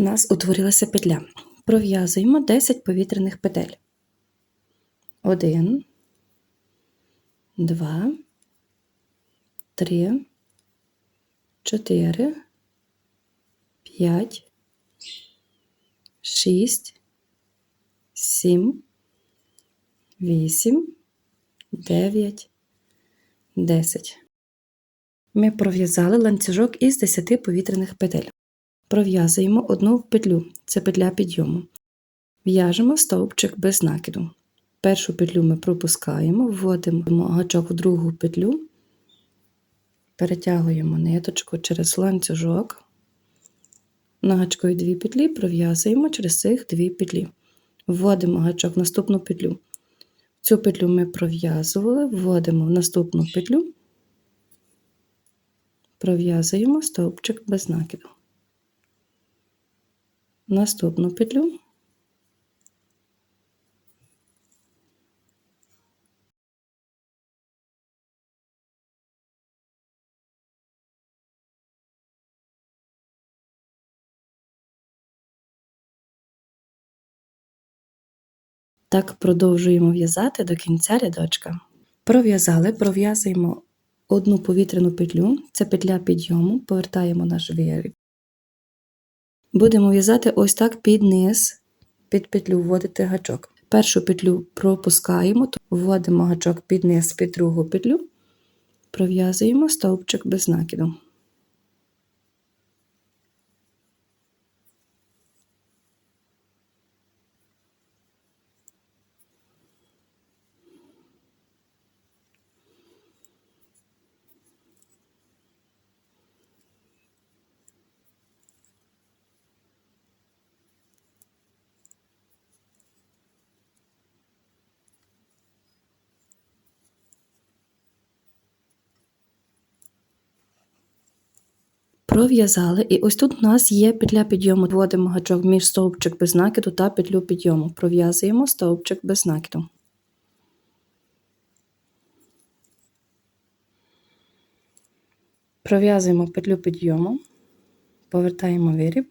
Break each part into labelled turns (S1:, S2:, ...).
S1: У нас утворилася петля. Пров'язуємо 10 повітряних петель. 1, 2, 3, 4, 5, 6, 7, 8, 9, 10. Ми пров'язали ланцюжок із 10 повітряних петель. Пров'язуємо одну петлю, це петля підйому. В'яжемо стовпчик без накиду. Першу петлю ми пропускаємо, вводимо гачок в другу петлю, перетягуємо ниточку через ланцюжок. На гачкові дві петлі пров'язуємо через цих дві петлі. Вводимо гачок в наступну петлю. Цю петлю ми пров'язували, вводимо в наступну петлю, пров'язуємо стовпчик без накиду. Наступну петлю. Так продовжуємо в'язати до кінця рядочка. Пров'язали, пров'язуємо одну повітряну петлю, це петля підйому, повертаємо наш виріб. Будемо в'язати ось так під низ, під петлю вводити гачок. Першу петлю пропускаємо, вводимо гачок під низ під другу петлю, пров'язуємо стовпчик без накиду. Пров'язали, і ось тут у нас є петля підйому. Вводимо гачок між стовпчик без накиду та петлю підйому. Пров'язуємо стовпчик без накиду. Пров'язуємо петлю підйому, повертаємо виріб,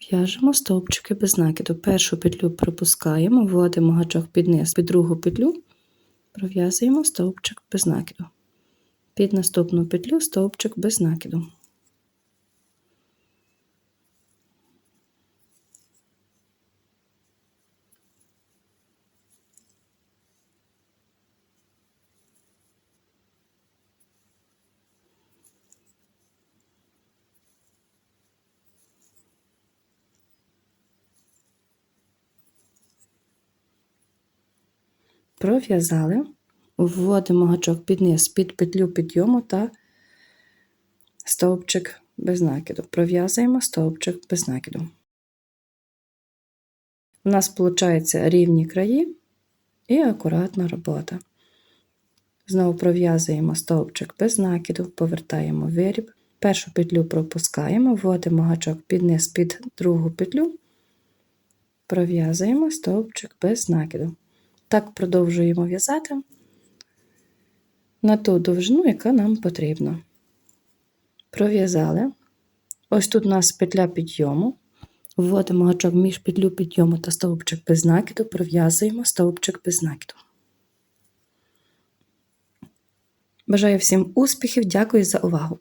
S1: в'яжемо стовпчики без накиду. Першу петлю пропускаємо, вводимо гачок під низ, під другу петлю, пров'язуємо стовпчик без накиду під наступну петлю стовпчик без накиду. Пров'язали вводимо гачок під низ під петлю підйому та стовпчик без накиду. Пров'язуємо стовпчик без накиду. У нас виходить рівні краї і акуратна робота. Знову пров'язуємо стовпчик без накиду, повертаємо виріб. Першу петлю пропускаємо, вводимо гачок під низ під другу петлю, пров'язуємо стовпчик без накиду. Так продовжуємо в'язати на ту довжину, яка нам потрібна. Пров'язали. Ось тут у нас петля підйому. Вводимо гачок між петлю підйому та стовпчик без накиду, пров'язуємо стовпчик без накиду. Бажаю всім успіхів, дякую за увагу!